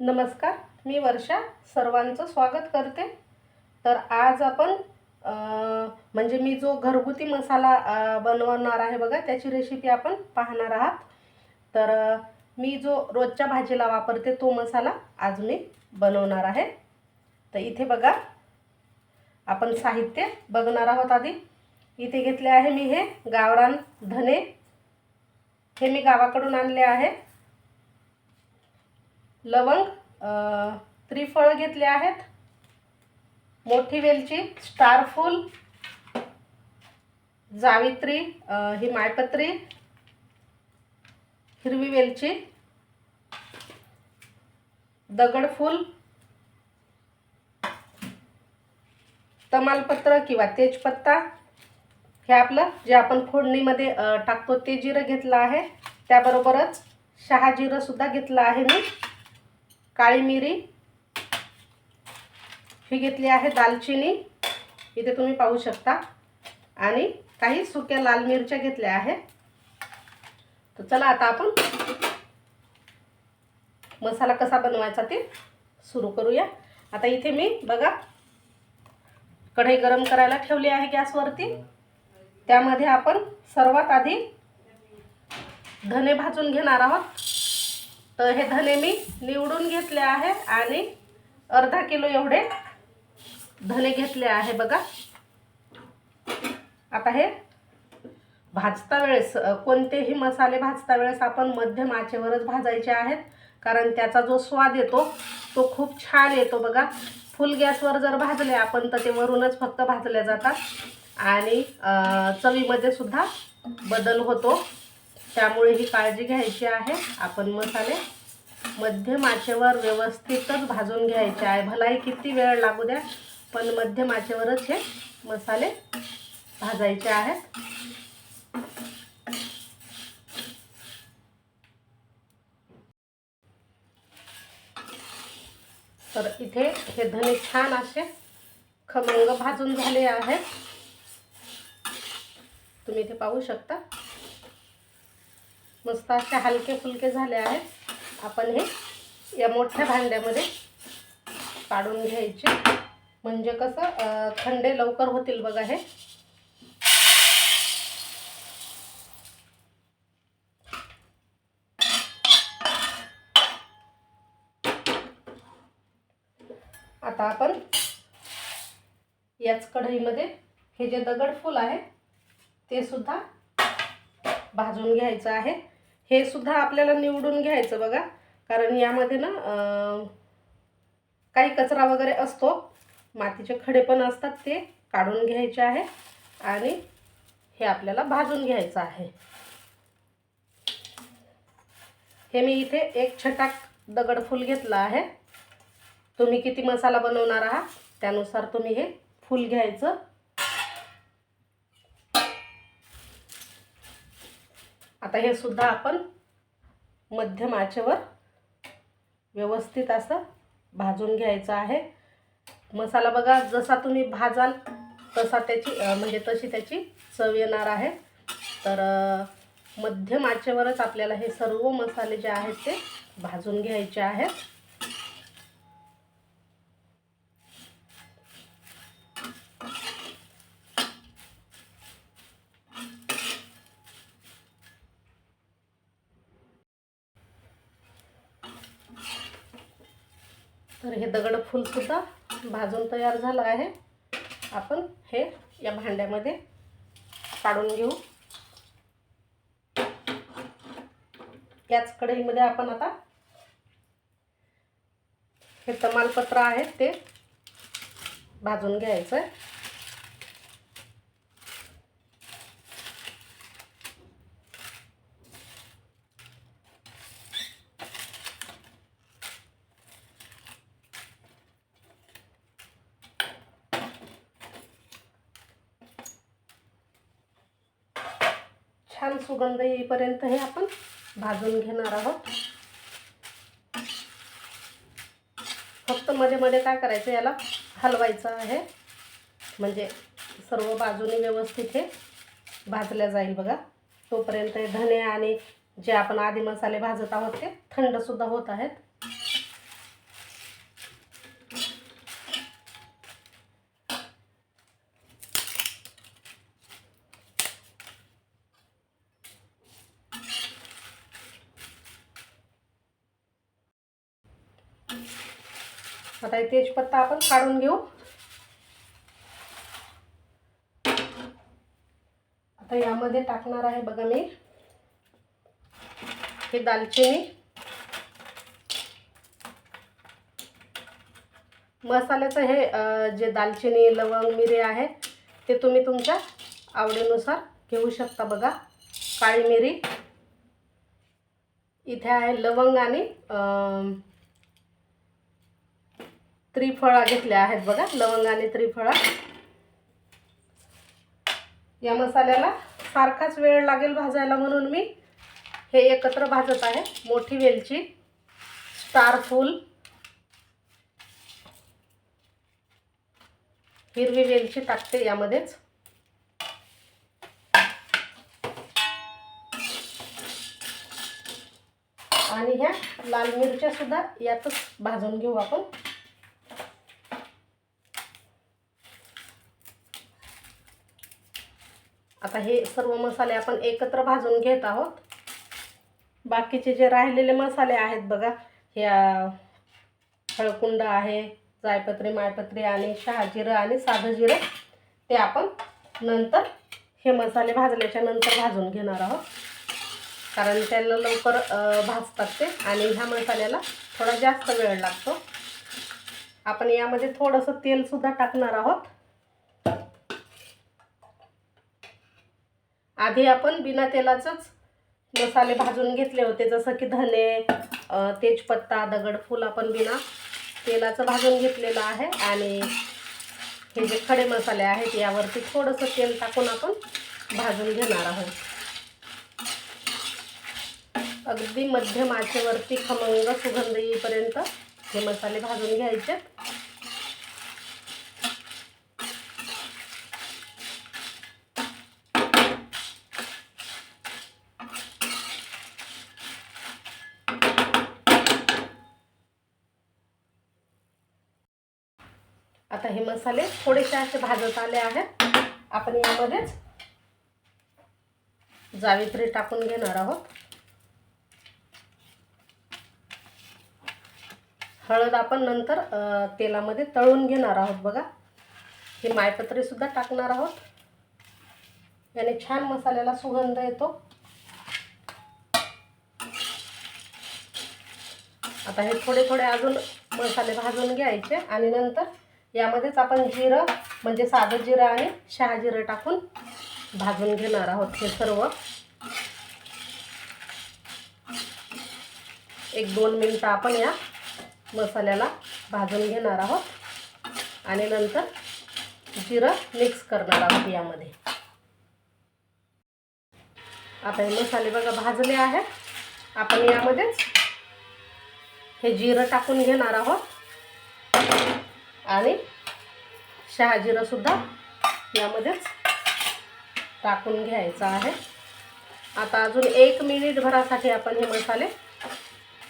नमस्कार मी वर्षा. सर्वांचं स्वागत करते. तर आज आपण म्हणजे मी जो घरगुती मसाला बनवणार आहे बघा त्याची रेसिपी आपण पाहणार आहात. तर मी जो रोजच्या भाजीला वापरते तो मसाला आज मी बनवणार आहे. तर इथे बघा आपण साहित्य बघणार आहोत आधी. इथे घेतले आहे मी हे गावरान धने. हे मी गावाकडून आणले आहे. लवंग त्रिफळ घेतले आहेत. मोठी वेलची स्टारफूल जावित्री ही मायपत्री हिरवी वेलची दगडफूल तमालपत्र किंवा तेजपत्ता. हे आपलं जे आपण फोडणीमध्ये टाकतो ते जिरं घेतलं आहे. त्याबरोबरच शहा जिरंसुद्धा घेतलं आहे मी. काळी मिरी. ही घेतली आहे दालचिनी. इथे तुम्ही पाहू शकता. आणि काही सुक्या लाल मिरच्या घेतल्या आहेत. तर चला आता आपण मसाला कसा बनवायचा ते सुरू करूया. आता इथे मी बघा कढई गरम करायला ठेवली आहे गॅसवरती. त्यामध्ये आपण सर्वात आधी धने भाजून घेणार आहोत. तर हे धने मी निवडून घेतले आहे आणि अर्धा किलो एवढे धने घेतले आहे बघा. आता हे भाजता वेळेस कोणतेही मसाले भाजता वेळेस आपण मध्यम आचेवरच भाजायचे आहेत. कारण त्याचा जो स्वाद येतो तो खूप छान येतो बघा. फुल गॅसवर जर भाजले आपण तर ते वरूनच फक्त भाजले जातात. आणि चवीमध्ये सुद्धा बदल होतो. त्यामुळे ही काळजी घ्यायची आहे. आपण मसाले मध्यम आचेवर व्यवस्थितच भाजून घ्यायचे आहे. भलाही किती वेळ लागू द्या पण मध्यम आचेवरच हे मसाले भाजायचे आहेत. तर इथे हे धने छान असे खमंग भाजून झाले आहेत. तुम्ही इथे पाहू शकता. मस्त असे हलके फुलके झाले आहेत. आपण हे या मोठ्या भांड्यामध्ये काढून घ्यायचे. म्हणजे कसं थंडे लवकर होतील बघा हे. आता आपण याच कढईमध्ये हे जे दगड फूल आहे ते सुद्धा भाजून घ्यायचं आहे. हे सुद्धा आपल्याला निवडून घ्यायचं बघा. कारण यामध्ये ना काही कचरा वगैरे असतो. मातीचे खडे पण असतात ते काढून घ्यायचे आहे. आणि हे आपल्याला भाजून घ्यायचं आहे. हे मी इथे एक छटाक दगडफूल घेतलं आहे. तुम्ही किती मसाला बनवणार आहात त्यानुसार तुम्ही हे फूल घ्यायचं. आता हे सुद्धा आपण मध्यम आचेवर व्यवस्थित असं भाजून घ्यायचं आहे. मसाला बघा जसा तुम्ही भाजाल तसा त्याची म्हणजे तशी त्याची चव येणार आहे. तर मध्यम आचेवरच आपल्याला हे सर्व मसाले जे आहेत ते भाजून घ्यायचे आहेत. तर हे दगड फुलसुद्धा भाजून तयार झालं आहे. आपण हे या भांड्यामध्ये काढून घेऊ. याच कढईमध्ये आपण आता हे तमालपत्र आहे ते भाजून घ्यायचं आहे छान सुगंध येईपर्यंत हे आपण भाजून घेणार आहोत. फक्त मध्ये मध्ये काय करायचं याला हलवायचं आहे. म्हणजे सर्व बाजूने व्यवस्थित हे भाजल्या जाईल बघा. तोपर्यंत हे धने आणि जे आपण आधी मसाले भाजत आहोत ते थंडसुद्धा होत आहेत. आता तेजपत्ता आपण काढून घेऊ. आता यामध्ये टाकणार आहे बघा मी. हे दालचिनी. मसाल्याचं हे जे दालचिनी लवंग मिरे आहे ते तुम्ही तुमच्या आवडीनुसार घेऊ शकता बघा. काळी मिरी. इथे आहे लवंग आणि त्रिफळा घेतल्या आहेत बघा लवंग आणि त्रिफळा. या मसाल्याला सारखाच वेळ लागेल भाजायला म्हणून मी. हे एकत्र भाजत आहे मोठी वेलची. स्टार फूल. हिरवी वेलची टाकते यामध्येच. आणि ह्या लाल मिरच्या सुद्धा यातच भाजून घेऊ आपण. आता हे सर्व मसाले आपण एकत्र भाजून घेत आहोत. बाकीचे जे राहिलेले मसाले आहेत बघा ह्या हळकुंड आहे जायपत्री मायपत्री आणि शहाजिरं आणि साधं जिरं ते आपण नंतर हे मसाले भाजल्याच्या नंतर भाजून घेणार आहोत. कारण त्याला लवकर भाजतात ते आणि ह्या मसाल्याला थोडा जास्त वेळ लागतो. आपण यामध्ये थोडंसं तेलसुद्धा टाकणार आहोत. आधी आपण बिना तेलाचंच मसाले भाजून घेतले होते जसं की धने तेजपत्ता दगडफूल आपण बिना तेलाचं भाजून घेतलेलं आहे. आणि हे जे खडे मसाले आहेत यावरती थोडंसं तेल टाकून आपण भाजून घेणार आहोत. अगदी मध्यम आचेवरती खमंग सुगंध येईपर्यंत हे मसाले भाजून घ्यायचे आता हे मसाले थोडेसे असे भाजत आले आहेत. आपण यामध्येच जावित्री टाकून घेणार आहोत. हळद आपण नंतर तेलामध्ये तळून घेणार आहोत बघा. ही मायपत्री सुद्धा टाकणार आहोत. याने छान मसाल्याला सुगंध येतो. आता हे थोडे थोडे अजून मसाले भाजून घ्यायचे आणि नंतर यामध्येच आपण जिरं म्हणजे साधं जिरं आणि शहाजिरं टाकून भाजून घेणार आहोत हे सर्व. एक दोन मिनटं आपण या मसाल्याला भाजून घेणार आहोत. आणि नंतर जिरं मिक्स करणार आहोत यामध्ये. आता हे मसाले बघा भाजले आहेत. आपण यामध्येच हे जिरं टाकून घेणार आहोत. आणि शहाजिरंसुद्धा यामध्येच टाकून घ्यायचं आहे. आता अजून एक मिनिट भरासाठी आपण हे मसाले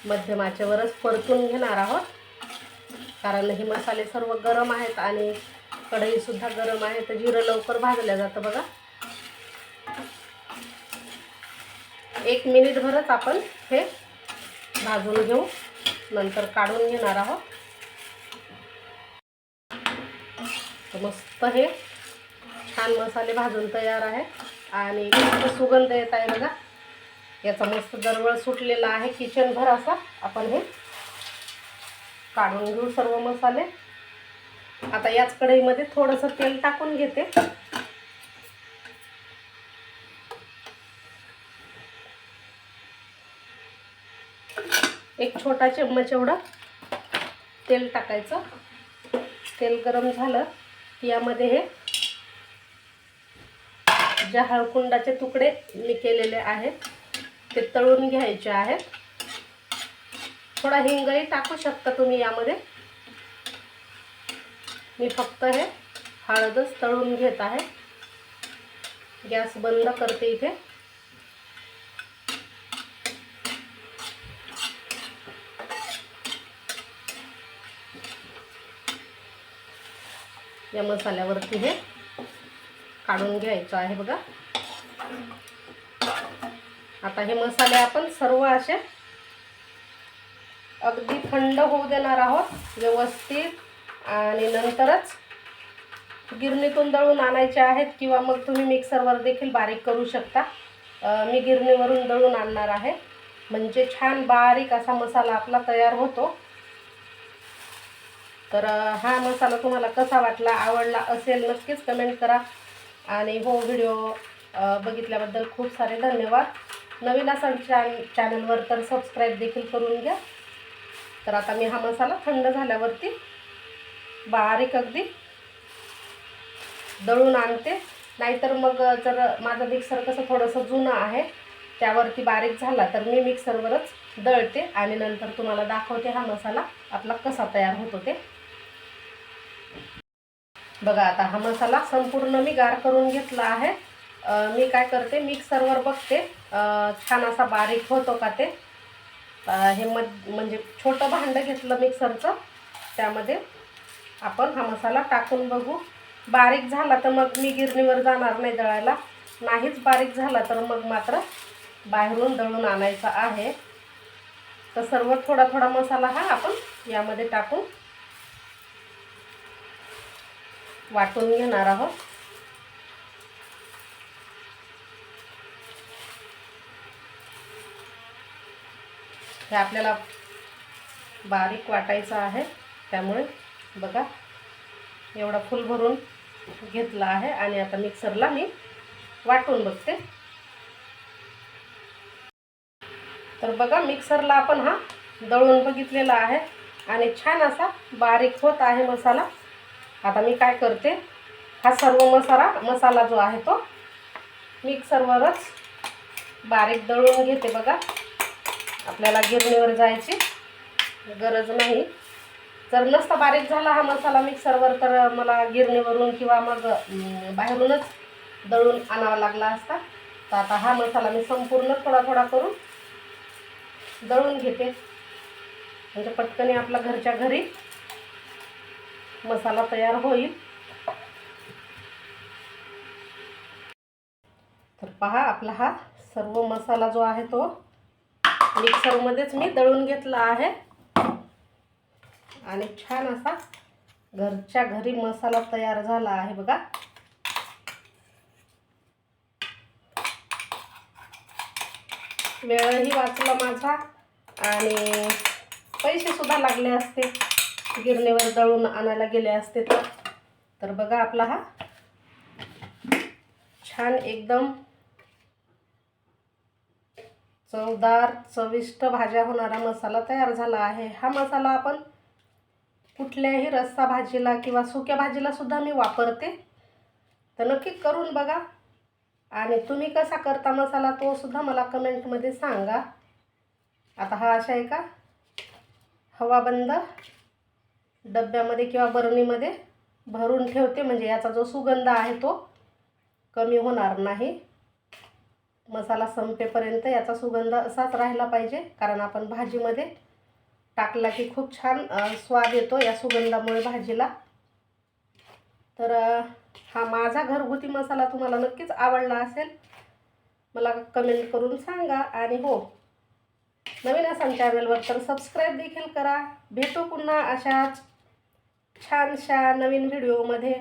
मध्यमाच्यावरच परतून घेणार आहोत. कारण हे मसाले सर्व गरम आहेत आणि कढईसुद्धा गरम आहे तर जिरं लवकर भाजलं जातं बघा. एक मिनिटभरच आपण हे भाजून घेऊ नंतर काढून घेणार आहोत. मस्त हे. छान मसाले भाजून तयार आहे. आणि मस्त सुगंध येत आहे बघा. याचा मस्त दरवळ सुटलेला आहे किचनभर असा. आपण हे काढून घेऊ सर्व मसाले. आता याच कढईमध्ये थोडंसं तेल टाकून घेते. एक छोटा चम्मच एवढं तेल टाकायचं. तेल गरम झालं. यामध्ये हे ज्या हळकुंडाचे तुकडे मी केलेले आहेत ते तळून घ्यायचे आहेत. थोडा हिंगही टाकू शकता तुम्ही यामध्ये. मी फक्त हे हळदच तळून घेत आहे. गॅस बंद करते इथे. या मसाल्यावरती हे काढून घ्यायचं आहे बघा. आता हे मसाले आपण सर्व असे अगदी थंड होऊ देणार आहोत व्यवस्थित. आणि नंतरच गिरणीतून दळून आणायचे आहेत किंवा मग तुम्ही मिक्सरवर देखील बारीक करू शकता. मी गिरणीवरून दळून आणणार आहे. म्हणजे छान बारीक असा मसाला आपला तयार होतो. तर हा मसाला तुम्हाला कसा वाटला आवडला असेल नक्कीच कमेंट करा. आणि हो व्हिडिओ बघितल्याबद्दल खूप सारे धन्यवाद. नवीन असाल चॅन चॅनलवर तर सबस्क्राईब देखील करून घ्या. तर आता मी हा मसाला थंड झाल्यावरती बारीक अगदी दळून आणते. नाहीतर मग जर माझं मिक्सर कसं थोडंसं जुनं आहे त्यावरती बारीक झाला तर मी मिक्सरवरच दळते. आणि नंतर तुम्हाला दाखवते हा मसाला आपला कसा तयार होतो ते. बघा आता हा मसाला संपूर्ण मी गार करून घेतला आहे. मी काय करते मिक्सरवर बघते. छान असा बारीक होतो का ते? हे मध म्हणजे छोटं भांडं घेतलं मिक्सरचं. त्यामध्ये आपण हा मसाला टाकून बघू. बारीक झाला तर मग मी गिरणीवर जाणार नाही दळायला. नाहीच बारीक झाला तर मग मात्र बाहेरून दळून आणायचा आहे. तर सर्व थोडा थोडा मसाला हा आपण यामध्ये टाकून वाटून घेणार आहोत. हे आपल्याला बारीक वाटायचं आहे त्यामुळे बघा एवढा फुल भरून घेतला आहे आणि आता मिक्सरला मी वाटून बघते. तर बघा मिक्सरला आपण हा दळून बघितलेला आहे आणि छान असा बारीक होत आहे मसाला. आता मी काय करते? हा सर्व मसाला मसाला जो आहे तो मिक्सरवरच बारीक दळून घेते बघा. आपल्याला गिरणीवर जायची गरज नाही. जर नसता बारीक झाला हा मसाला मिक्सरवर तर मला गिरणीवरून किंवा मग बाहेरूनच दळून आणावा लागला असता. तर आता हा मसाला मी संपूर्ण थोडा थोडा करून दळून घेते. म्हणजे पटकन आपला घरच्या घरी मसाला तयार होईल. तर पहा आपला हा सर्व मसाला जो आहे तो मिक्सरमध्येच मी दळून घेतला आहे. आणि छान असा घरच्या घरी मसाला तयार झाला आहे बघा. वेळही वाचला माझा आणि पैसेसुद्धा लागले असते. गिरणीवर दळून आणायला गेले असते तर. तर बघा आपला हा. छान एकदम चवदार चविष्ट भाज्या होणारा मसाला तयार झाला आहे. हा मसाला आपण कुठल्याही रस्सा भाजीला किंवा सुक्या भाजीला सुद्धा मी वापरते. तर नक्की करून बघा. आणि तुम्ही कसा करता मसाला तो सुद्धा मला कमेंटमध्ये सांगा. आता हा अशा एका हवाबंद डब्यामध्ये किंवा बरणीमध्ये भरून ठेवते. म्हणजे याचा जो सुगंध आहे तो कमी होणार नाही. मसाला संपेपर्यंत याचा सुगंध असाच राहिला पाहिजे. कारण आपण भाजीमध्ये टाकला की खूप छान स्वाद येतो या सुगंधामुळे भाजीला. तर हा माझा घरगुती मसाला तुम्हाला नक्कीच आवडला असेल. मला कमेंट करून सांगा. आणि हो नवीन असाल चॅनलवर तर सबस्क्राईब देखील करा. भेटू पुन्हा अशाच छानशा नवीन व्हिडिओमध्ये